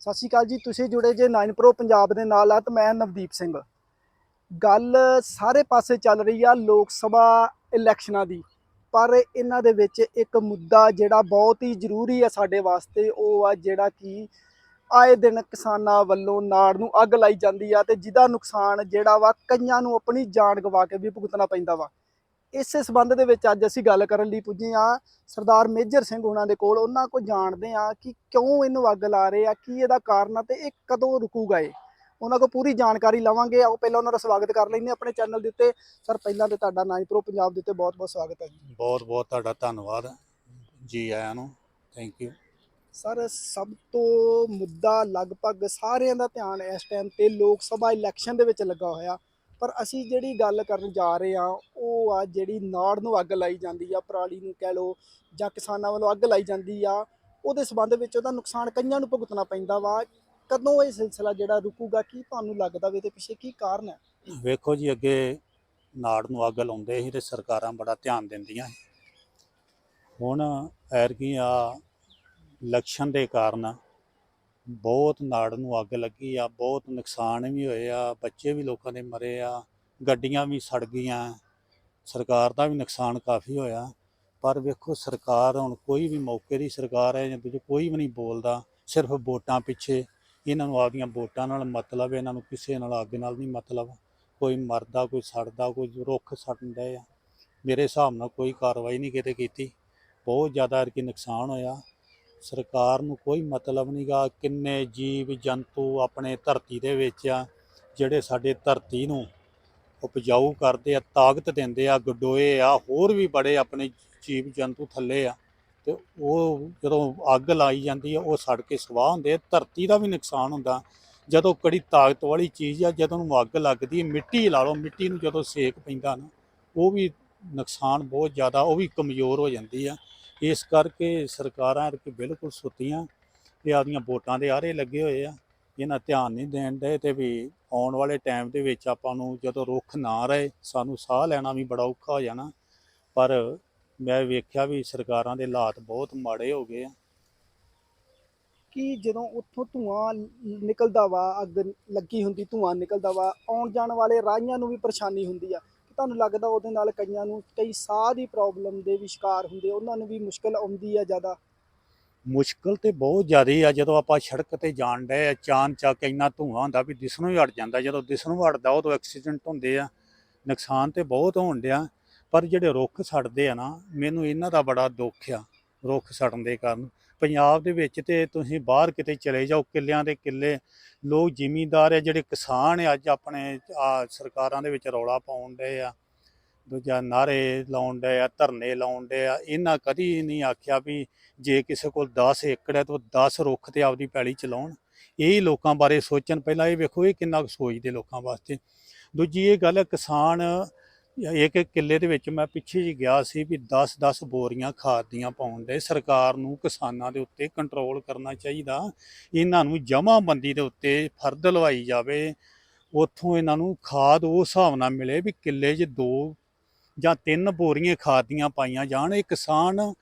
ਸਤਿ ਸ਼੍ਰੀ ਅਕਾਲ ਜੀ, ਤੁਸੀਂ ਜੁੜੇ ਜੇ 9 ਪ੍ਰੋ ਪੰਜਾਬ ਦੇ ਨਾਲ ਆ ਤੇ ਮੈਂ ਨਵਦੀਪ ਸਿੰਘ। ਗੱਲ ਸਾਰੇ ਪਾਸੇ ਚੱਲ ਰਹੀ ਆ ਲੋਕ ਸਭਾ ਇਲੈਕਸ਼ਨਾਂ ਦੀ, ਪਰ ਇਹਨਾਂ ਦੇ ਵਿੱਚ ਇੱਕ ਮੁੱਦਾ ਜਿਹੜਾ ਬਹੁਤ ਹੀ ਜ਼ਰੂਰੀ ਆ ਸਾਡੇ ਵਾਸਤੇ, ਉਹ ਆ ਜਿਹੜਾ ਕਿ ਆਏ ਦਿਨ ਕਿਸਾਨਾਂ ਵੱਲੋਂ ਨਾੜ ਨੂੰ ਅੱਗ ਲਾਈ ਜਾਂਦੀ ਆ ਤੇ ਜਿਹਦਾ ਨੁਕਸਾਨ ਜਿਹੜਾ ਵਾ ਕਈਆਂ ਨੂੰ ਆਪਣੀ ਜਾਨ ਗਵਾ ਕੇ ਵੀ ਭੁਗਤਣਾ ਪੈਂਦਾ ਵਾ। ਇਸੇ ਸਬੰਧ ਦੇ ਵਿੱਚ ਅੱਜ ਅਸੀਂ ਗੱਲ ਕਰਨ ਲਈ ਪੁੱਜੇ ਆ ਸਰਦਾਰ ਮੇਜਰ ਸਿੰਘ ਉਹਨਾਂ ਦੇ ਕੋਲ। ਉਹਨਾਂ ਕੋਲ ਜਾਣਦੇ ਆ ਕਿ ਕਿਉਂ ਇਹਨੂੰ ਅੱਗ ਲਾ ਰਹੇ ਆ ਕੀ ਇਹਦਾ ਕਾਰਨ ਆ ਤੇ ਇਹ ਕਦੋਂ ਰੁਕੂਗਾ ਇਹ। ਉਹਨਾਂ ਕੋਲ ਪੂਰੀ ਜਾਣਕਾਰੀ ਲਵਾਂਗੇ। ਆਓ ਪਹਿਲਾਂ ਉਹਨਾਂ ਦਾ ਸਵਾਗਤ ਕਰ ਲੈਂਦੇ ਆਪਣੇ ਚੈਨਲ ਦੇ ਉੱਤੇ। ਸਰ ਪਹਿਲਾਂ ਤੇ ਤੁਹਾਡਾ ਨਾਈ ਪ੍ਰੋ ਪੰਜਾਬ ਦੇ ਉੱਤੇ ਬਹੁਤ ਬਹੁਤ ਸਵਾਗਤ ਹੈ ਜੀ। ਬਹੁਤ ਬਹੁਤ ਤੁਹਾਡਾ ਧੰਨਵਾਦ ਜੀ ਆਇਆਂ ਨੂੰ। ਥੈਂਕ ਯੂ ਸਰ ਸਭ ਤੋਂ ਮੁੱਦਾ ਲਗਭਗ ਸਾਰਿਆਂ ਦਾ ਧਿਆਨ ਇਸ ਟਾਈਮ ਤੇ ਲੋਕ ਸਭਾ ਇਲੈਕਸ਼ਨ ਦੇ ਵਿੱਚ ਲੱਗਾ ਹੋਇਆ। ਪਰ ਅਸੀਂ ਜਿਹੜੀ ਗੱਲ ਕਰਨ ਜਾ ਰਹੇ ਆ ਉਹ ਆ ਜਿਹੜੀ ਨਾੜ ਨੂੰ ਅੱਗ ਲਾਈ ਜਾਂਦੀ ਆ, ਪਰਾਲੀ ਨੂੰ ਕਹਿ ਲਓ ਜਾਂ ਕਿਸਾਨਾਂ ਵੱਲੋਂ ਅੱਗ ਲਾਈ ਜਾਂਦੀ ਆ, ਉਹਦੇ ਸਬੰਧ ਵਿੱਚ ਉਹਦਾ ਨੁਕਸਾਨ ਕਈਆਂ ਨੂੰ ਭੁਗਤਣਾ ਪੈਂਦਾ ਵਾ। ਕਦੋਂ ਇਹ ਸਿਲਸਿਲਾ ਜਿਹੜਾ ਰੁਕੂਗਾ, ਕੀ ਤੁਹਾਨੂੰ ਲੱਗਦਾ ਵੀ ਇਹਦੇ ਪਿੱਛੇ ਕੀ ਕਾਰਨ ਹੈ? ਵੇਖੋ ਜੀ, ਅੱਗੇ ਨਾੜ ਨੂੰ ਅੱਗ ਲਾਉਂਦੇ ਸੀ ਤੇ ਸਰਕਾਰਾਂ ਬੜਾ ਧਿਆਨ ਦਿੰਦੀਆਂ ਹੁਣ ਐਰਕੀ ਆ ਇਲੈਕਸ਼ਨ ਦੇ ਕਾਰਨ ਬਹੁਤ ਨਾੜ ਨੂੰ ਅੱਗ ਲੱਗੀ ਆ, ਬਹੁਤ ਨੁਕਸਾਨ ਵੀ ਹੋਏ ਆ, ਬੱਚੇ ਵੀ ਲੋਕਾਂ ਦੇ ਮਰੇ ਆ, ਗੱਡੀਆਂ ਵੀ ਸੜ ਗਈਆਂ, ਸਰਕਾਰ ਦਾ ਵੀ ਨੁਕਸਾਨ ਕਾਫੀ ਹੋਇਆ। ਪਰ ਵੇਖੋ ਸਰਕਾਰ ਹੁਣ ਕੋਈ ਵੀ ਮੌਕੇ ਦੀ ਸਰਕਾਰ ਹੈ ਜਾਂ ਕੋਈ ਵੀ ਨਹੀਂ ਬੋਲਦਾ, ਸਿਰਫ ਵੋਟਾਂ ਪਿੱਛੇ ਇਹਨਾਂ ਨੂੰ ਆਪਦੀਆਂ ਵੋਟਾਂ ਨਾਲ ਮਤਲਬ ਇਹਨਾਂ ਨੂੰ ਕਿਸੇ ਨਾਲ ਅੱਗ ਨਾਲ ਨਹੀਂ ਮਤਲਬ ਕੋਈ ਮਰਦਾ, ਕੋਈ ਸੜਦਾ, ਕੋਈ ਰੁੱਖ ਸੜਦਾ ਆ। ਮੇਰੇ ਹਿਸਾਬ ਨਾਲ ਕੋਈ ਕਾਰਵਾਈ ਨਹੀਂ ਕਿਤੇ ਕੀਤੀ। ਬਹੁਤ ਜ਼ਿਆਦਾ ਕਿ ਨੁਕਸਾਨ ਹੋਇਆ। ਸਰਕਾਰ ਨੂੰ ਕੋਈ ਮਤਲਬ ਨਹੀਂਗਾ ਕਿੰਨੇ ਜੀਵ ਜੰਤੂ ਆਪਣੇ ਧਰਤੀ ਦੇ ਵਿੱਚ ਆ, ਜਿਹੜੇ ਸਾਡੇ ਧਰਤੀ ਨੂੰ ਉਪਜਾਊ ਕਰਦੇ ਆ, ਤਾਕਤ ਦਿੰਦੇ ਆ, ਗਡੋਏ ਆ, ਹੋਰ ਵੀ ਬੜੇ ਆਪਣੇ ਜੀਵ ਜੰਤੂ ਥੱਲੇ ਆ। ਤੇ ਉਹ ਜਦੋਂ ਅੱਗ ਲਾਈ ਜਾਂਦੀ ਆ, ਉਹ ਸੜ ਕੇ ਸਵਾਹ ਹੁੰਦੇ ਆ, ਧਰਤੀ ਦਾ ਵੀ ਨੁਕਸਾਨ ਹੁੰਦਾ। ਜਦੋਂ ਕੜੀ ਤਾਕਤ ਵਾਲੀ ਚੀਜ਼ ਆ, ਜਦੋਂ ਨੂੰ ਅੱਗ ਲੱਗਦੀ ਹੈ ਮਿੱਟੀ ਲਾ ਲਓ, ਮਿੱਟੀ ਨੂੰ ਜਦੋਂ ਸੇਕ ਪੈਂਦਾ ਨਾ, ਉਹ ਵੀ ਨੁਕਸਾਨ ਬਹੁਤ ਜ਼ਿਆਦਾ, ਉਹ ਵੀ ਕਮਜ਼ੋਰ ਹੋ ਜਾਂਦੀ ਆ। ਇਸ ਕਰਕੇ ਸਰਕਾਰਾਂ ਕਿ ਬਿਲਕੁਲ ਸੁੱਤੀਆਂ ਤੇ ਆਪਦੀਆਂ ਵੋਟਾਂ ਦੇ ਆਰੇ ਲੱਗੇ ਹੋਏ ਆ। ਇਹਨਾਂ ਧਿਆਨ ਨਹੀਂ ਦੇਣ ਦੇ ਤੇ ਵੀ ਆਉਣ ਵਾਲੇ ਟਾਈਮ ਦੇ ਵਿੱਚ ਆਪਾਂ ਨੂੰ ਜਦੋਂ ਰੁੱਖ ਨਾ ਰਹੇ, ਸਾਨੂੰ ਸਾਹ ਲੈਣਾ ਵੀ ਬੜਾ ਔਖਾ ਹੋ ਜਾਣਾ। ਪਰ ਮੈਂ ਵੇਖਿਆ ਵੀ ਸਰਕਾਰਾਂ ਦੇ ਹਾਲਾਤ ਬਹੁਤ ਮਾੜੇ ਹੋ ਗਏ ਆ। ਕਿ ਜਦੋਂ ਉੱਥੋਂ ਧੂਆਂ ਨਿਕਲਦਾ ਵਾ, ਅੱਗ ਲੱਗੀ ਹੁੰਦੀ, ਧੂਆਂ ਨਿਕਲਦਾ ਵਾ, ਆਉਣ ਜਾਣ ਵਾਲੇ ਰਾਹੀਆਂ ਨੂੰ ਵੀ ਪਰੇਸ਼ਾਨੀ ਹੁੰਦੀ ਆ। ਤੁਹਾਨੂੰ ਲੱਗਦਾ ਉਹਦੇ ਨਾਲ ਕਈਆਂ ਨੂੰ ਕਈ ਸਾਹ ਦੀ ਪ੍ਰੋਬਲਮ ਦੇ ਵੀ ਸ਼ਿਕਾਰ ਹੁੰਦੇ, ਉਹਨਾਂ ਨੂੰ ਵੀ ਮੁਸ਼ਕਲ ਆਉਂਦੀ ਆ ਜ਼ਿਆਦਾ? ਮੁਸ਼ਕਲ ਤੇ ਬਹੁਤ ਜ਼ਿਆਦਾ ਆ, ਜਦੋਂ ਆਪਾਂ ਸੜਕ ਤੇ ਜਾਣ ਡਏ ਆ, ਚਾਨ ਚੱਕ ਇੰਨਾ ਧੂਆਂ ਹੁੰਦਾ ਵੀ ਦਿਸਣੋਂ ਹੀ ਹਟ ਜਾਂਦਾ, ਜਦੋਂ ਦਿਸ ਨੂੰ ਹਟਦਾ ਉਦੋਂ ਐਕਸੀਡੈਂਟ ਹੁੰਦੇ ਆ, ਨੁਕਸਾਨ ਤੇ ਬਹੁਤ ਹੋਣ ਡਿਆ, ਪਰ ਜਿਹੜੇ ਰੁੱਖ ਛੱਡਦੇ ਆ ਨਾ, ਮੈਨੂੰ ਇਹਨਾਂ ਦਾ ਬੜਾ ਦੁੱਖ ਆ। ਰੁੱਖ ਸੜਨ ਦੇ ਕਾਰਨ। ਪੰਜਾਬ ਦੇ ਵਿੱਚ ਤੇ ਤੁਸੀਂ ਬਾਹਰ ਕਿਤੇ ਚਲੇ ਜਾਓ ਕਿੱਲਿਆਂ ਦੇ ਕਿੱਲੇ ਲੋਕ ਜ਼ਿਮੀਂਦਾਰ ਆ, ਜਿਹੜੇ ਕਿਸਾਨ ਆ, ਅੱਜ ਆਪਣੇ ਸਰਕਾਰਾਂ ਦੇ ਵਿੱਚ ਰੌਲਾ ਪਾਉਣ ਡਏ ਆ, ਦੂਜਾ ਨਾਰੇ ਲਾਉਣ ਡਏ ਆ, ਧਰਨੇ ਲਾਉਣ ਡਏ ਆ। ਇਹਨਾਂ ਕਦੀ ਨਹੀਂ ਆਖਿਆ ਵੀ ਜੇ ਕਿਸੇ ਕੋਲ 10 ਏਕੜ ਹੈ ਤਾਂ ਉਹ 10 ਰੁੱਖ ਤੇ ਆਪਦੀ ਪੈਲੀ ਚਲਾਉਣ। ਇਹ ਲੋਕਾਂ ਬਾਰੇ ਸੋਚਣ। ਪਹਿਲਾਂ ਇਹ ਵੇਖੋ, ਇਹ ਕਿੰਨਾ ਕੁ ਸੋਚਦੇ ਲੋਕਾਂ ਵਾਸਤੇ। ਦੂਜੀ ਇਹ ਗੱਲ ਹੈ ਕਿਸਾਨ ਇੱਕ ਕਿੱਲੇ ਦੇ ਵਿੱਚ ਮੈਂ ਪਿੱਛੇ ਜੀ ਗਿਆ ਸੀ ਵੀ 10-10 ਬੋਰੀਆਂ ਖਾਦ ਦੀਆਂ ਪਾਉਣ ਦੇ, ਸਰਕਾਰ ਨੂੰ ਕਿਸਾਨਾਂ ਦੇ ਉੱਤੇ ਕੰਟਰੋਲ ਕਰਨਾ ਚਾਹੀਦਾ। ਇਹਨਾਂ ਨੂੰ ਜਮਾਬੰਦੀ ਦੇ ਉੱਤੇ ਫਰਦ ਲਵਾਈ ਜਾਵੇ। ਉੱਥੋਂ ਇਹਨਾਂ ਨੂੰ ਖਾਦ ਉਹ ਹਿਸਾਬ ਨਾਲ ਮਿਲੇ ਵੀ ਕਿੱਲੇ 'ਚ ਦੋ ਜਾਂ ਤਿੰਨ ਬੋਰੀਆਂ ਖਾਦ ਦੀਆਂ ਪਾਈਆਂ ਜਾਣ। ਇਹ ਕਿਸਾਨ,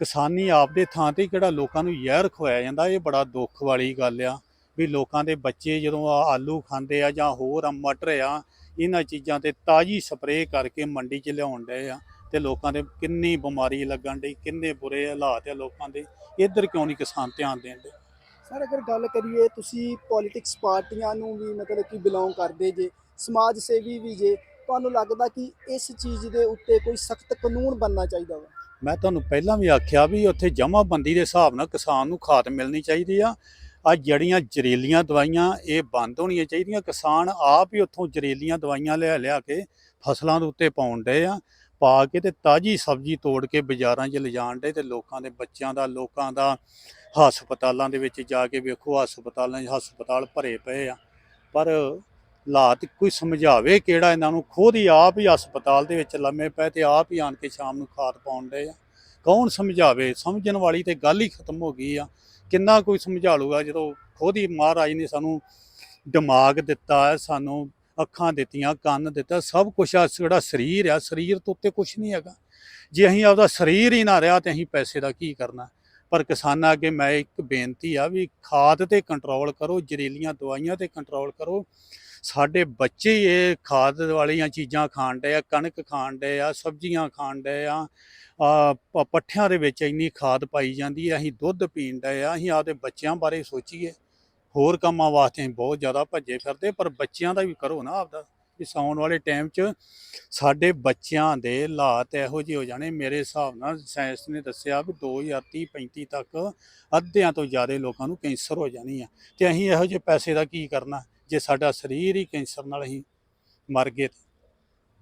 ਕਿਸਾਨੀ ਆਪਦੇ ਥਾਂ ਤੇ ਕਿਹੜਾ ਲੋਕਾਂ ਨੂੰ ਜ਼ਹਿਰ ਖਵਾਇਆ ਜਾਂਦਾ, ਇਹ ਬੜਾ ਦੁੱਖ ਵਾਲੀ ਗੱਲ ਆ। ਵੀ ਲੋਕਾਂ ਦੇ ਬੱਚੇ ਜਦੋਂ ਆ ਆਲੂ ਖਾਂਦੇ ਆ ਜਾਂ ਹੋਰ ਮਟਰ ਆ ਇਹਨਾਂ ਚੀਜ਼ਾਂ ਤੇ ਤਾਜ਼ੀ ਸਪਰੇਅ ਕਰਕੇ ਮੰਡੀ 'ਚ ਲਿਆਉਣ ਡਏ ਆ ਤੇ ਲੋਕਾਂ ਦੇ ਕਿੰਨੀ ਬਿਮਾਰੀ ਲੱਗਣ ਡਈ ਕਿੰਨੇ ਬੁਰੇ ਹਾਲਾਤ ਆ ਲੋਕਾਂ ਦੇ ਇੱਧਰ ਕਿਉਂ ਨਹੀਂ ਕਿਸਾਨ ਧਿਆਨ ਦੇਣ ਦੇ ਸਰ ਅਗਰ ਗੱਲ ਕਰੀਏ ਤੁਸੀਂ ਪੋਲਿਟਿਕਸ ਪਾਰਟੀਆਂ ਨੂੰ ਵੀ ਮਤਲਬ ਕਿ ਬਿਲੋਂਗ ਕਰਦੇ ਜੇ ਸਮਾਜ ਸੇਵੀ ਵੀ ਜੇ ਤੁਹਾਨੂੰ ਲੱਗਦਾ ਕਿ ਇਸ ਚੀਜ਼ ਦੇ ਉੱਤੇ ਕੋਈ ਸਖਤ ਕਾਨੂੰਨ ਬਣਨਾ ਚਾਹੀਦਾ ਵਾ? ਮੈਂ ਤੁਹਾਨੂੰ ਪਹਿਲਾਂ ਵੀ ਆਖਿਆ ਵੀ ਉੱਥੇ ਜਮਾਬੰਦੀ ਦੇ ਹਿਸਾਬ ਨਾਲ ਕਿਸਾਨ ਨੂੰ ਖਾਦ ਮਿਲਣੀ ਚਾਹੀਦੀ ਆ ਆ ਜਿਹੜੀਆਂ ਜ਼ਰੀਲੀਆਂ ਦਵਾਈਆਂ ਇਹ ਬੰਦ ਹੋਣੀਆਂ ਚਾਹੀਦੀਆਂ। ਕਿਸਾਨ ਆਪ ਹੀ ਉੱਥੋਂ ਜ਼ਰੀਲੀਆਂ ਦਵਾਈਆਂ ਲਿਆ ਲਿਆ ਕੇ ਫਸਲਾਂ ਦੇ ਉੱਤੇ ਪਾਉਣ ਡਏ ਆ, ਪਾ ਕੇ ਤੇ ਤਾਜੀ ਸਬਜ਼ੀ ਤੋੜ ਕੇ ਬਾਜ਼ਾਰਾਂ 'ਚ ਲਿਜਾਣ ਡਏ ਤੇ ਲੋਕਾਂ ਦੇ ਬੱਚਿਆਂ ਦਾ, ਲੋਕਾਂ ਦਾ ਹਸਪਤਾਲਾਂ ਦੇ ਵਿੱਚ ਜਾ ਕੇ ਵੇਖੋ ਹਸਪਤਾਲਾਂ 'ਚ ਹਸਪਤਾਲ ਭਰੇ ਪਏ ਆ। ਪਰ ਹਾਲਾਤ ਕੋਈ ਸਮਝਾਵੇ ਕਿਹੜਾ ਇਹਨਾਂ ਨੂੰ? ਖੁਦ ਹੀ ਆਪ ਹੀ ਹਸਪਤਾਲ ਦੇ ਵਿੱਚ ਲੰਮੇ ਪਏ ਤੇ ਆਪ ਹੀ ਆਣ ਕੇ ਸ਼ਾਮ ਨੂੰ ਖਾਦ ਪਾਉਣ ਡਏ ਆ। ਕੌਣ ਸਮਝਾਵੇ? ਸਮਝਣ ਵਾਲੀ ਤੇ ਗੱਲ ਹੀ ਖਤਮ ਹੋ ਗਈ ਆ। ਕਿੰਨਾ ਕੋਈ ਸਮਝਾ ਲੂਗਾ ਜਦੋਂ ਖੁਦ ਹੀ ਮਹਾਰਾਜ ਨੇ ਸਾਨੂੰ ਦਿਮਾਗ ਦਿੱਤਾ ਹੈ ਸਾਨੂੰ ਅੱਖਾਂ ਦਿੱਤੀਆਂ, ਕੰਨ ਦਿੱਤਾ, ਸਭ ਕੁਝ ਆ, ਜਿਹੜਾ ਸਰੀਰ ਆ, ਸਰੀਰ ਤੋਂ ਉੱਤੇ ਕੁਝ ਨਹੀਂ ਹੈਗਾ। ਜੇ ਅਸੀਂ ਆਪਦਾ ਸਰੀਰ ਹੀ ਨਾ ਰਿਹਾ ਤੇ ਅਸੀਂ ਪੈਸੇ ਦਾ ਕੀ ਕਰਨਾ? ਪਰ ਕਿਸਾਨਾਂ ਅੱਗੇ ਮੈਂ ਇੱਕ ਬੇਨਤੀ ਆ ਵੀ ਖਾਦ ਤੇ ਕੰਟਰੋਲ ਕਰੋ, ਜ਼ਹਿਰੀਲੀਆਂ ਦਵਾਈਆਂ ਤੇ ਕੰਟਰੋਲ ਕਰੋ। ਸਾਡੇ ਬੱਚੇ ਹੀ ਇਹ ਖਾਦ ਵਾਲੀਆਂ ਚੀਜ਼ਾਂ ਖਾਣ ਡਏ ਆ, ਕਣਕ ਖਾਣ ਡਏ ਆ, ਸਬਜ਼ੀਆਂ ਖਾਣ ਡਏ ਆ ਪੱਠਿਆਂ ਦੇ ਵਿੱਚ ਇੰਨੀ ਖਾਦ ਪਾਈ ਜਾਂਦੀ ਹੈ ਅਸੀਂ ਦੁੱਧ ਪੀਣ ਡਏ ਆ, ਅਸੀਂ ਆਪਦੇ ਬੱਚਿਆਂ ਬਾਰੇ ਸੋਚੀਏ। ਹੋਰ ਕੰਮਾਂ ਵਾਸਤੇ ਅਸੀਂ ਬਹੁਤ ਜ਼ਿਆਦਾ ਭੱਜੇ ਫਿਰਦੇ, ਪਰ ਬੱਚਿਆਂ ਦਾ ਵੀ ਕਰੋ ਨਾ ਆਪਦਾ। ਇਸ ਆਉਣ ਵਾਲੇ ਟਾਈਮ 'ਚ ਸਾਡੇ ਬੱਚਿਆਂ ਦੇ ਹਾਲਾਤ ਇਹੋ ਜਿਹੇ ਹੋ ਜਾਣੇ। ਮੇਰੇ ਹਿਸਾਬ ਨਾਲ ਸਾਇੰਸ ਨੇ ਦੱਸਿਆ ਵੀ 2030 35 ਤੱਕ ਅੱਧਿਆਂ ਤੋਂ ਜ਼ਿਆਦਾ ਲੋਕਾਂ ਨੂੰ ਕੈਂਸਰ ਹੋ ਜਾਣੀ ਆ। ਤੇ ਅਸੀਂ ਇਹੋ ਜਿਹੇ ਪੈਸੇ ਦਾ ਕੀ ਕਰਨਾ? ਜੇ ਸਾਡਾ ਸਰੀਰ ਹੀ ਕੈਂਸਰ ਨਾਲ ਹੀ ਮਰ ਗਏ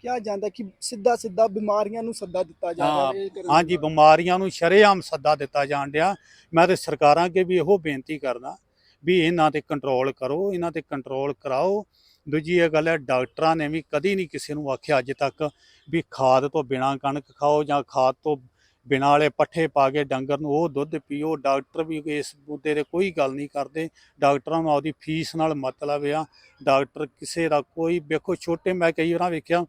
ਕਿਹਾ ਜਾਂਦਾ ਕਿ ਸਿੱਧਾ ਸਿੱਧਾ ਬਿਮਾਰੀਆਂ ਨੂੰ ਸੱਦਾ ਦਿੱਤਾ ਜਾ ਰਿਹਾ ਹਾਂ, ਹਾਂਜੀ। ਬਿਮਾਰੀਆਂ ਨੂੰ ਸ਼ਰੇਆਮ ਸੱਦਾ ਦਿੱਤਾ ਜਾਣ ਡਿਆ। ਮੈਂ ਤੇ ਸਰਕਾਰਾਂ ਅੱਗੇ ਵੀ ਇਹੋ ਬੇਨਤੀ ਕਰਦਾ ਵੀ ਇਹਨਾਂ ਤੇ ਕੰਟਰੋਲ ਕਰੋ ਇਹਨਾਂ ਤੇ ਕੰਟਰੋਲ ਕਰਾਓ। ਦੂਜੀ ਇਹ ਗੱਲ ਹੈ ਡਾਕਟਰਾਂ ਨੇ ਵੀ ਕਦੀ ਨਹੀਂ ਕਿਸੇ ਨੂੰ ਆਖਿਆ ਅੱਜ ਤੱਕ ਵੀ ਖਾਦ ਤੋਂ ਬਿਨਾ ਕਣਕ ਖਾਓ ਜਾਂ ਖਾਦ ਤੋਂ ਬਿਨਾਂ ਵਾਲੇ ਪੱਠੇ ਪਾ ਕੇ ਡੰਗਰ ਨੂੰ ਉਹ ਦੁੱਧ ਪੀਓ, ਡਾਕਟਰ ਵੀ ਇਸ ਮੁੱਦੇ ਤੇ ਕੋਈ ਗੱਲ ਨਹੀਂ ਕਰਦੇ। ਡਾਕਟਰਾਂ ਨੂੰ ਆਪਦੀ ਫੀਸ ਨਾਲ ਮਤਲਬ ਆ। ਡਾਕਟਰ ਕਿਸੇ ਦਾ ਕੋਈ, ਵੇਖੋ ਛੋਟੇ ਮੈਂ ਕਈ ਵਾਰਾਂ ਵੇਖਿਆ,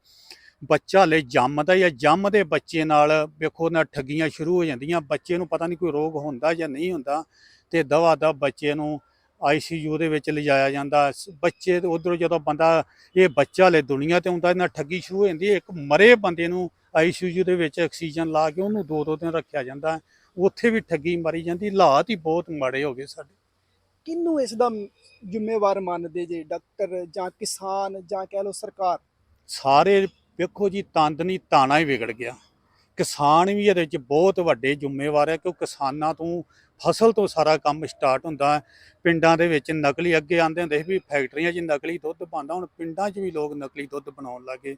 ਬੱਚਾ ਲੈ ਜੰਮਦਾ ਜਾਂ ਜੰਮਦੇ ਬੱਚੇ ਨਾਲ ਵੇਖੋ ਨਾ ਠੱਗੀਆਂ ਸ਼ੁਰੂ ਹੋ ਜਾਂਦੀਆਂ। ਬੱਚੇ ਨੂੰ ਪਤਾ ਨਹੀਂ ਕੋਈ ਰੋਗ ਹੁੰਦਾ ਜਾਂ ਨਹੀਂ ਹੁੰਦਾ ਤੇ ਦਵਾ ਦਾ ਬੱਚੇ ਨੂੰ ਆਈਸੀਯੂ ਦੇ ਵਿੱਚ ਲਿਜਾਇਆ ਜਾਂਦਾ। ਬੱਚੇ ਉਧਰੋਂ ਜਦੋਂ ਬੰਦਾ, ਇਹ ਬੱਚਾ ਲੈ ਦੁਨੀਆ ਤੇ ਹੁੰਦਾ, ਇਹਨਾਂ ਠੱਗੀ ਸ਼ੁਰੂ ਹੋ ਜਾਂਦੀ ਇੱਕ ਮਰੇ ਬੰਦੇ ਨੂੰ ਆਈਸੀਯੂ ਦੇ ਵਿੱਚ ਆਕਸੀਜਨ ਲਾ ਕੇ ਉਹਨੂੰ ਦੋ ਦੋ ਦਿਨ ਰੱਖਿਆ ਜਾਂਦਾ ਉੱਥੇ ਵੀ ਠੱਗੀ ਮਾਰੀ ਜਾਂਦੀ ਹਾਲਾਤ ਹੀ ਬਹੁਤ ਮਾੜੇ ਹੋ ਗਏ ਸਾਡੇ। ਕਿਹਨੂੰ ਇਸ ਦਾ ਜ਼ਿੰਮੇਵਾਰ ਮੰਨਦੇ ਜੇ ਡਾਕਟਰ ਜਾਂ ਕਿਸਾਨ ਜਾਂ ਕਹਿ ਲਓ ਸਰਕਾਰ? ਸਾਰੇ ਵੇਖੋ ਜੀ ਤੰਦ ਨਹੀਂ ਤਾਣਾ ਹੀ ਵਿਗੜ ਗਿਆ। ਕਿਸਾਨ ਵੀ ਇਹਦੇ ਵਿੱਚ ਬਹੁਤ ਵੱਡੇ ਜ਼ਿੰਮੇਵਾਰ ਹੈ ਕਿਉਂ ਕਿਸਾਨਾਂ ਤੋਂ ਫਸਲ ਤੋਂ ਸਾਰਾ ਕੰਮ ਸਟਾਰਟ ਹੁੰਦਾ ਪਿੰਡਾਂ ਦੇ ਵਿੱਚ ਨਕਲੀ ਅੱਗੇ ਆਂਦੇ ਹੁੰਦੇ ਸੀ ਵੀ ਫੈਕਟਰੀਆਂ 'ਚ ਨਕਲੀ ਦੁੱਧ ਬਣਦਾ ਹੁਣ ਪਿੰਡਾਂ 'ਚ ਵੀ ਲੋਕ ਨਕਲੀ ਦੁੱਧ ਬਣਾਉਣ ਲੱਗੇ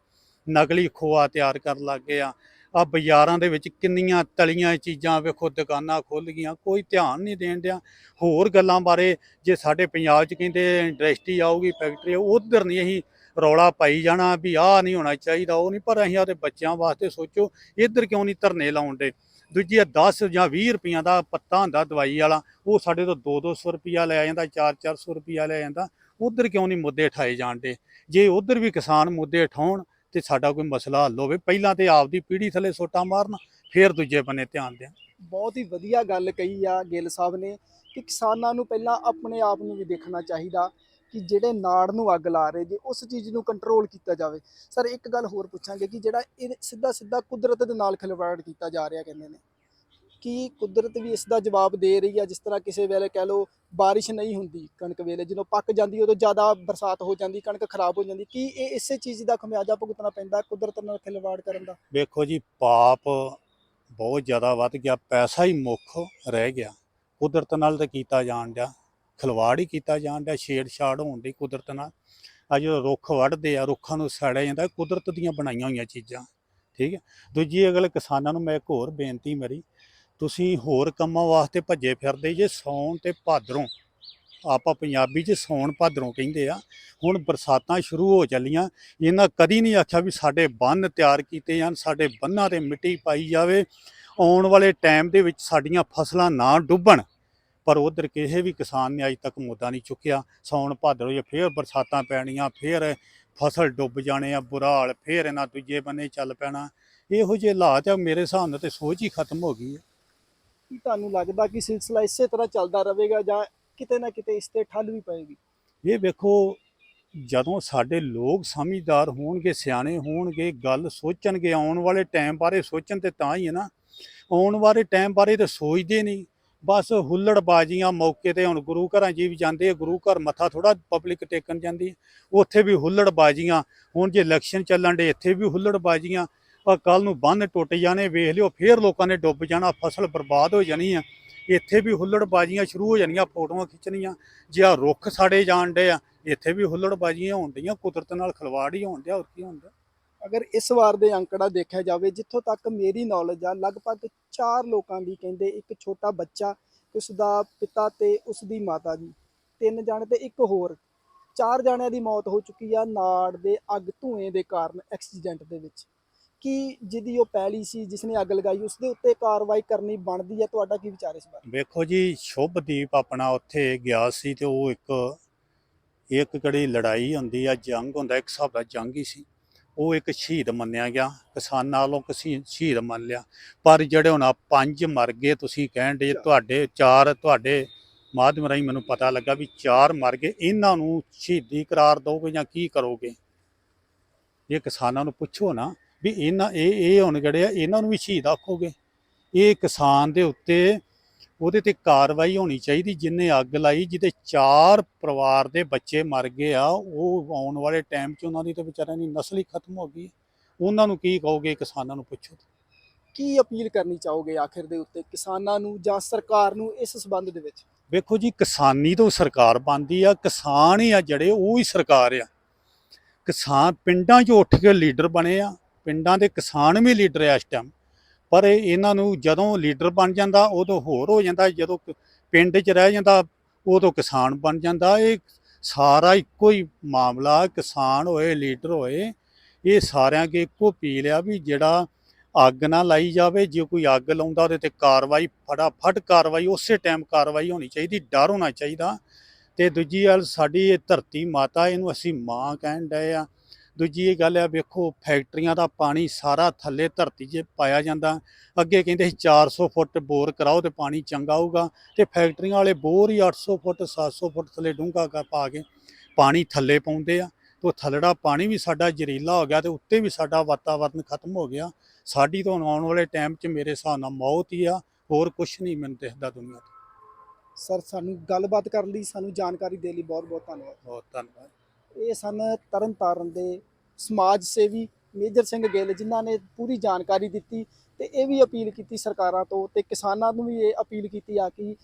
ਨਕਲੀ ਖੋਆ ਤਿਆਰ ਕਰਨ ਲੱਗੇ ਆ। ਆ ਬਾਜ਼ਾਰਾਂ ਦੇ ਵਿੱਚ ਕਿੰਨੀਆਂ ਤਲੀਆਂ ਚੀਜ਼ਾਂ ਵੇਖੋ, ਦੁਕਾਨਾਂ ਖੁੱਲ ਗਈਆਂ, ਕੋਈ ਧਿਆਨ ਨਹੀਂ ਦੇਣ ਡਿਆ ਹੋਰ ਗੱਲਾਂ ਬਾਰੇ ਜੇ ਸਾਡੇ ਪੰਜਾਬ 'ਚ ਕਹਿੰਦੇ ਇੰਡਸਟਰੀ ਆਊਗੀ, ਫੈਕਟਰੀ, ਉਧਰ ਨਹੀਂ ਅਸੀਂ ਰੌਲਾ ਪਾਈ ਜਾਣਾ ਵੀ ਆਹ ਨਹੀਂ ਹੋਣਾ ਚਾਹੀਦਾ, ਉਹ ਨਹੀਂ, ਪਰ ਅਸੀਂ ਆਪਦੇ ਬੱਚਿਆਂ ਵਾਸਤੇ ਸੋਚੋ, ਇੱਧਰ ਕਿਉਂ ਨਹੀਂ ਧਰਨੇ ਲਾਉਣ ਦੇ? ਦੂਜੀ ਆ 10 ਜਾਂ 20 ਰੁਪਈਆਂ ਦਾ ਪੱਤਾ ਹੁੰਦਾ ਦਵਾਈ ਵਾਲਾ, ਉਹ ਸਾਡੇ ਤੋਂ 2-200 ਰੁਪਈਆ ਲੈ ਜਾਂਦਾ 4-400 ਰੁਪਈਆ ਲੈ ਜਾਂਦਾ, ਉਧਰ ਕਿਉਂ ਨਹੀਂ ਮੁੱਦੇ ਉਠਾਏ ਜਾਂਦੇ ਜੇ ਉਧਰ ਵੀ ਕਿਸਾਨ ਮੁੱਦੇ ਉਠਾਉਣ ਤੇ ਸਾਡਾ ਕੋਈ ਮਸਲਾ ਹੱਲ ਹੋਵੇ, ਪਹਿਲਾਂ ਤੇ ਆਪਦੀ ਪੀੜ੍ਹੀ ਥੱਲੇ ਸੋਟਾ ਮਾਰਨ, ਫਿਰ ਦੂਜੇ ਬੰਨੇ ਧਿਆਨ ਦੇਣ। ਬਹੁਤ ਹੀ ਵਧੀਆ ਗੱਲ ਕਹੀ ਆ ਗਿੱਲ ਸਾਹਿਬ ਨੇ ਕਿ ਕਿਸਾਨਾਂ ਨੂੰ ਪਹਿਲਾਂ ਆਪਣੇ ਆਪ ਨੂੰ ਵੀ ਦੇਖਣਾ ਚਾਹੀਦਾ ਕਿ ਜਿਹੜੇ ਨਾੜ ਨੂੰ ਅੱਗ ਲਾ ਰਹੇ, ਜੇ ਉਸ ਚੀਜ਼ ਨੂੰ ਕੰਟਰੋਲ ਕੀਤਾ ਜਾਵੇ। ਸਰ, ਇੱਕ ਗੱਲ ਹੋਰ ਪੁੱਛਾਂਗੇ ਕਿ ਜਿਹੜਾ ਇਹ ਸਿੱਧਾ ਸਿੱਧਾ ਕੁਦਰਤ ਦੇ ਨਾਲ ਖਿਲਵਾੜ ਕੀਤਾ ਜਾ ਰਿਹਾ, ਕਹਿੰਦੇ ਨੇ। ਕਿ ਕੁਦਰਤ ਵੀ ਇਸ ਦਾ ਜਵਾਬ ਦੇ ਰਹੀ ਆ, ਜਿਸ ਤਰ੍ਹਾਂ ਕਿਸੇ ਵੇਲੇ ਕਹਿ ਲਓ ਬਾਰਿਸ਼ ਨਹੀਂ ਹੁੰਦੀ ਕਣਕ ਵੇਲੇ, ਜਦੋਂ ਪੱਕ ਜਾਂਦੀ ਉਦੋਂ ਜ਼ਿਆਦਾ ਬਰਸਾਤ ਹੋ ਜਾਂਦੀ, ਕਣਕ ਖਰਾਬ ਹੋ ਜਾਂਦੀ, ਕੀ ਇਹ ਇਸੇ ਚੀਜ਼ ਦਾ ਖਮਿਆਜਾ ਭੁਗਤਣਾ ਪੈਂਦਾ ਕੁਦਰਤ ਨਾਲ ਖਿਲਵਾੜ ਕਰਨ ਦਾ? ਵੇਖੋ ਜੀ, ਪਾਪ ਬਹੁਤ ਜ਼ਿਆਦਾ ਵੱਧ ਗਿਆ, ਪੈਸਾ ਹੀ ਮੁੱਖ ਰਹਿ ਗਿਆ। ਕੁਦਰਤ ਨਾਲ ਤਾਂ ਕੀਤਾ ਜਾਣ ਡਿਆ, ਖਿਲਵਾੜ ਹੀ ਕੀਤਾ ਜਾਣ ਡਿਆ, ਛੇੜਛਾੜ ਹੋਣ ਦੀ ਕੁਦਰਤ ਨਾਲ। ਆ ਜਦੋਂ ਰੁੱਖ ਵੱਢਦੇ ਆ, ਰੁੱਖਾਂ ਨੂੰ ਸਾੜਿਆ ਜਾਂਦਾ, ਕੁਦਰਤ ਦੀਆਂ ਬਣਾਈਆਂ ਹੋਈਆਂ ਚੀਜ਼ਾਂ, ਠੀਕ ਹੈ। ਦੂਜੀ ਇਹ ਕਿਸਾਨਾਂ ਨੂੰ ਮੈਂ ਇੱਕ ਹੋਰ ਬੇਨਤੀ ਮੇਰੀ ਤੁਸੀਂ ਹੋਰ ਕੰਮਾਂ ਵਾਸਤੇ ਭੱਜੇ ਫਿਰਦੇ ਜੇ, ਸੌਣ ਤੇ ਭਾਦਰੋਂ। ਆਪਾਂ ਪੰਜਾਬੀ 'ਚ ਸੌਣ ਭਾਦਰੋਂ ਕਹਿੰਦੇ ਆ। ਹੁਣ ਬਰਸਾਤਾਂ ਸ਼ੁਰੂ ਹੋ ਚੱਲੀਆਂ। ਇਹਨਾਂ ਕਦੀ ਨਹੀਂ ਆਖਿਆ ਵੀ ਸਾਡੇ ਬੰਨ ਤਿਆਰ ਕੀਤੇ ਜਾਣ, ਸਾਡੇ ਬੰਨਾਂ ਤੇ ਮਿੱਟੀ ਪਾਈ ਜਾਵੇ। ਆਉਣ ਵਾਲੇ ਟਾਈਮ ਦੇ ਵਿੱਚ ਸਾਡੀਆਂ ਫਸਲਾਂ ਨਾ ਡੁੱਬਣ। ਪਰ ਉਧਰ ਕਿਸੇ ਵੀ ਕਿਸਾਨ ਨੇ ਅਜੇ ਤੱਕ ਮੁੱਦਾ ਨਹੀਂ ਚੁੱਕਿਆ। ਸੌਣ ਭਾਦਰੋਂ ਜਾਂ ਫੇਰ ਬਰਸਾਤਾਂ ਪੈਣੀਆਂ, ਫੇਰ ਫਸਲ ਡੁੱਬ ਜਾਣੇ ਆ, ਬੁਰਾ ਹਾਲ, ਫੇਰ ਇਹਨਾਂ ਦੂਜੇ ਬੰਨੇ ਚੱਲ ਪੈਣਾ। ਇਹੋ ਜਿਹੇ ਹਾਲਾਤ ਆ, ਮੇਰੇ ਹਿਸਾਬ ਨਾਲ ਤੇ ਸੋਚ ਹੀ ਖਤਮ ਹੋ ਗਈ ਹੈ। ਕੀ ਤੁਹਾਨੂੰ ਲੱਗਦਾ ਕਿ ਸਿਲਸਿਲਾ ਇਸੇ ਤਰ੍ਹਾਂ ਚੱਲਦਾ ਰਹੇਗਾ ਜਾਂ ਕਿਤੇ ਨਾ ਕਿਤੇ ਇਸ ਤੇ ਠੱਲ ਵੀ ਪਏਗੀ? ਇਹ ਵੇਖੋ, ਜਦੋਂ ਸਾਡੇ ਲੋਕ ਸਮਝਦਾਰ ਹੋਣਗੇ, ਸਿਆਣੇ ਹੋਣਗੇ, ਗੱਲ ਸੋਚਣਗੇ, ਆਉਣ ਵਾਲੇ ਟਾਈਮ ਬਾਰੇ ਸੋਚਣ ਤੇ ਤਾਂ ਹੀ ਹੈ ਨਾ। ਆਉਣ ਵਾਲੇ ਟਾਈਮ ਬਾਰੇ ਤਾਂ ਸੋਚਦੇ ਨਹੀਂ। ਬਸ ਹੁੱਲੜਬਾਜ਼ੀਆਂ ਮੌਕੇ ਤੇ ਹੁਣ ਗੁਰੂ ਘਰਾਂ 'ਚ ਵੀ ਜਾਂਦੇ ਆ, ਗੁਰੂ ਘਰ ਮੱਥਾ ਥੋੜਾ ਪਬਲਿਕ ਟੇਕਣ ਜਾਂਦੀ ਉੱਥੇ ਵੀ ਹੁੱਲੜਬਾਜ਼ੀਆਂ, ਹੁਣ ਜੇ ਇਲੈਕਸ਼ਨ ਚੱਲਣ ਦੇ ਇੱਥੇ ਵੀ ਹੁੱਲੜਬਾਜ਼ੀਆਂ। ਆ ਕੱਲ ਨੂੰ ਬੰਨ ਟੁੱਟ ਜਾਣੇ, ਵੇਖ ਲਿਓ, ਫੇਰ ਲੋਕਾਂ ਨੇ ਡੁੱਬ ਜਾਣਾ, ਫਸਲ ਬਰਬਾਦ ਹੋ ਜਾਣੀ ਆ। ਇੱਥੇ ਵੀ ਹੁੱਲੜਬਾਜ਼ੀਆਂ ਸ਼ੁਰੂ ਹੋ ਜਾਣੀਆਂ, ਫੋਟੋਆਂ ਖਿੱਚਣੀਆਂ। ਜੇ ਆ ਰੁੱਖ ਸਾੜੇ ਜਾਣ ਡੇ ਆ, ਇੱਥੇ ਵੀ ਹੁੱਲੜਬਾਜ਼ੀਆਂ ਹੋਣ ਡੀਆਂ ਕੁਦਰਤ ਨਾਲ ਖਿਲਵਾੜ ਹੀ ਹੋਣ ਡਿਆ, ਹੋਰ ਕੀ ਹੁੰਦਾ ਅਗਰ ਇਸ ਵਾਰ ਦੇ ਅੰਕੜਾ ਦੇਖਿਆ ਜਾਵੇ, ਜਿੱਥੋਂ ਤੱਕ ਮੇਰੀ ਨੌਲੇਜ ਆ, ਲਗਭਗ 4 ਲੋਕਾਂ ਦੀ ਕਹਿੰਦੇ ਇੱਕ ਛੋਟਾ ਬੱਚਾ ਉਸ ਦਾ ਪਿਤਾ ਤੇ ਉਸ ਦੀ ਮਾਤਾ ਜੀ, ਤਿੰਨ ਜਾਣੇ ਤੇ ਇੱਕ ਹੋਰ। ਚਾਰ ਜਾਣਿਆਂ ਦੀ ਮੌਤ ਹੋ ਚੁੱਕੀ ਆ, ਨਾੜ ਦੇ ਅੱਗ ਧੂਏ ਦੇ ਕਾਰਨ ਐਕਸੀਡੈਂਟ ਦੇ ਵਿੱਚ। ਕੀ ਜਿਹਦੀ ਉਹ ਪਹਿਲੀ ਸੀ ਜਿਸ ਨੇ ਅੱਗ ਲਗਾਈ ਉਸ ਦੇ ਉੱਤੇ ਕਾਰਵਾਈ ਕਰਨੀ ਬਣਦੀ ਹੈ ਤੁਹਾਡਾ ਕੀ ਵਿਚਾਰ ਇਸ ਬਾਰੇ? ਵੇਖੋ ਜੀ ਸ਼ੁਭਦੀਪ ਆਪਣਾ ਉੱਥੇ ਗਿਆ ਸੀ ਤੇ ਉਹ ਇੱਕ ਇੱਕ ਕਿਹੜੀ ਲੜਾਈ ਹੁੰਦੀ ਆ ਜੰਗ ਹੁੰਦਾ ਇੱਕ ਹਿਸਾਬ ਦਾ ਜੰਗ ਹੀ ਸੀ। ਉਹ ਇੱਕ ਸ਼ਹੀਦ ਮੰਨਿਆ ਗਿਆ ਕਿਸਾਨਾਂ ਵੱਲੋਂ ਕਿਸੇ ਸ਼ਹੀਦ ਮੰਨ ਲਿਆ। ਪਰ ਜਿਹੜੇ ਹੁਣ ਆਹ ਪੰਜ ਮਰ ਗਏ ਤੁਸੀਂ ਕਹਿਣ ਦੇ ਤੁਹਾਡੇ ਚਾਰ ਤੁਹਾਡੇ ਮਾਧਿਅਮ ਰਾਹੀਂ ਮੈਨੂੰ ਪਤਾ ਲੱਗਾ ਵੀ ਚਾਰ ਮਰ ਗਏ। ਇਹਨਾਂ ਨੂੰ ਸ਼ਹੀਦੀ ਕਰਾਰ ਦੋਗੇ ਜਾਂ ਕੀ ਕਰੋਗੇ? ਇਹ ਕਿਸਾਨਾਂ ਨੂੰ ਪੁੱਛੋ ਨਾ ਵੀ ਇਹਨਾਂ ਇਹ ਇਹ ਹੁਣ ਜਿਹੜੇ ਆ ਇਹਨਾਂ ਨੂੰ ਵੀ ਸ਼ਹੀਦ ਆਖੋਗੇ। ਇਹ ਕਿਸਾਨ ਦੇ ਉੱਤੇ ਉਹਦੇ ਤੇ ਕਾਰਵਾਈ ਹੋਣੀ ਚਾਹੀਦੀ ਜਿੰਨੇ ਅੱਗ ਲਾਈ ਜਿਹਦੇ ਚਾਰ ਪਰਿਵਾਰ ਦੇ ਬੱਚੇ ਮਰ ਗਏ ਆ ਉਹ ਆਉਣ ਵਾਲੇ ਟਾਈਮ 'ਚ ਉਹਨਾਂ ਦੀ ਤਾਂ ਵਿਚਾਰਿਆਂ ਦੀ ਨਸਲ ਹੀ ਖਤਮ ਹੋ ਗਈ। ਉਹਨਾਂ ਨੂੰ ਕੀ ਕਹੋਗੇ ਕਿਸਾਨਾਂ ਨੂੰ ਪੁੱਛੋ? ਕੀ ਅਪੀਲ ਕਰਨੀ ਚਾਹੋਗੇ ਆਖਿਰ ਦੇ ਉੱਤੇ ਕਿਸਾਨਾਂ ਨੂੰ ਜਾਂ ਸਰਕਾਰ ਨੂੰ ਇਸ ਸਬੰਧ ਦੇ ਵਿੱਚ? ਵੇਖੋ ਜੀ ਕਿਸਾਨੀ ਤੋਂ ਸਰਕਾਰ ਬਣਦੀ ਆ ਕਿਸਾਨ ਹੀ ਆ ਜਿਹੜੇ ਉਹ ਹੀ ਸਰਕਾਰ ਆ। ਕਿਸਾਨ ਪਿੰਡਾਂ 'ਚ ਉੱਠ ਕੇ ਲੀਡਰ ਬਣੇ ਆ। ਪਿੰਡਾਂ ਦੇ ਕਿਸਾਨ ਵੀ ਲੀਡਰ ਆ ਇਸ ਟਾਈਮ ਪਰ ਇਹਨਾਂ ਨੂੰ ਜਦੋਂ ਲੀਡਰ ਬਣ ਜਾਂਦਾ, ਉਦੋਂ ਹੋਰ ਹੋ ਜਾਂਦਾ, ਜਦੋਂ ਕ- ਪਿੰਡ 'ਚ ਰਹਿ ਜਾਂਦਾ, ਉਦੋਂ ਕਿਸਾਨ ਬਣ ਜਾਂਦਾ। ਇਹ ਸਾਰਾ ਇੱਕੋ ਹੀ ਮਾਮਲਾ, ਕਿਸਾਨ ਹੋਏ, ਲੀਡਰ ਹੋਏ, ਇਹ ਸਾਰਿਆਂ ਕੇ ਇੱਕੋ ਅਪੀਲ ਆ ਵੀ ਜਿਹੜਾ ਅੱਗ ਨਾ ਲਾਈ ਜਾਵੇ, ਜੇ ਕੋਈ ਅੱਗ ਲਾਉਂਦਾ ਉਹਦੇ ਤੇ ਕਾਰਵਾਈ, ਫਟਾਫਟ ਕਾਰਵਾਈ, ਉਸੇ ਟਾਈਮ ਕਾਰਵਾਈ ਹੋਣੀ ਚਾਹੀਦੀ, ਡਰ ਹੋਣਾ ਚਾਹੀਦਾ। ਤੇ ਦੂਜੀ ਗੱਲ, ਸਾਡੀ ਇਹ ਧਰਤੀ ਮਾਤਾ, ਇਹਨੂੰ ਅਸੀਂ ਮਾਂ ਕਹਿਣ ਡਏ ਆ। ਦੂਜੀ ਇਹ ਗੱਲ ਆ ਵੇਖੋ ਫੈਕਟਰੀਆਂ ਦਾ ਪਾਣੀ ਸਾਰਾ ਥੱਲੇ ਧਰਤੀ 'ਚ ਪਾਇਆ ਜਾਂਦਾ। ਅੱਗੇ ਕਹਿੰਦੇ ਸੀ 400 ਫੁੱਟ ਬੋਰ ਕਰਾਓ ਤੇ ਪਾਣੀ ਚੰਗਾ ਆਊਗਾ ਤੇ ਫੈਕਟਰੀਆਂ ਵਾਲੇ ਬੋਰ ਹੀ 800 ਫੁੱਟ 700 ਫੁੱਟ ਥੱਲੇ ਡੂੰਘਾ ਕਰ ਪਾ ਕੇ ਪਾਣੀ ਥੱਲੇ ਪਾਉਂਦੇ ਆ। ਤੇ ਥੱਲੜਾ ਪਾਣੀ ਵੀ ਸਾਡਾ ਜ਼ਹਿਰੀਲਾ ਹੋ ਗਿਆ ਤੇ ਉੱਤੇ ਵੀ ਸਾਡਾ ਵਾਤਾਵਰਨ ਖਤਮ ਹੋ ਗਿਆ। ਸਾਡੀ ਤਾਂ ਆਉਣ ਵਾਲੇ ਟਾਈਮ 'ਚ ਮੇਰੇ ਹਿਸਾਬ ਨਾਲ ਮੌਤ ਹੀ ਆ ਹੋਰ ਕੁਝ ਨਹੀਂ ਮੈਨੂੰ ਦਿਖਦਾ ਦੁਨੀਆ ਤੇ ਸਰ ਸਾਨੂੰ ਗੱਲਬਾਤ ਕਰਨ ਲਈ ਸਾਨੂੰ ਜਾਣਕਾਰੀ ਦੇਣ ਲਈ ਬਹੁਤ ਬਹੁਤ ਧੰਨਵਾਦ। ਬਹੁਤ ਧੰਨਵਾਦ। ਇਹ ਸਨ ਤਰਨਤਾਰਨ ਦੇ ਸਮਾਜ ਸੇਵੀ ਮੇਜਰ ਸਿੰਘ ਗਿੱਲ, ਜਿਨ੍ਹਾਂ ਨੇ ਪੂਰੀ ਜਾਣਕਾਰੀ ਦਿੱਤੀ ਤੇ ਇਹ ਵੀ ਅਪੀਲ ਕੀਤੀ ਸਰਕਾਰਾਂ ਤੋਂ ਤੇ ਕਿਸਾਨਾਂ ਨੂੰ ਵੀ ਇਹ ਅਪੀਲ ਕੀਤੀ ਆ ਕਿ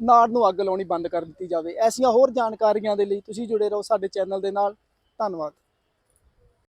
ਨਾੜ ਨੂੰ ਅੱਗ ਲਾਉਣੀ ਬੰਦ ਕਰ ਦਿੱਤੀ ਜਾਵੇ। ਐਸੀਆਂ ਹੋਰ ਜਾਣਕਾਰੀਆਂ ਦੇ ਲਈ ਤੁਸੀਂ ਜੁੜੇ ਰਹੋ ਸਾਡੇ ਚੈਨਲ ਦੇ ਨਾਲ। ਧੰਨਵਾਦ।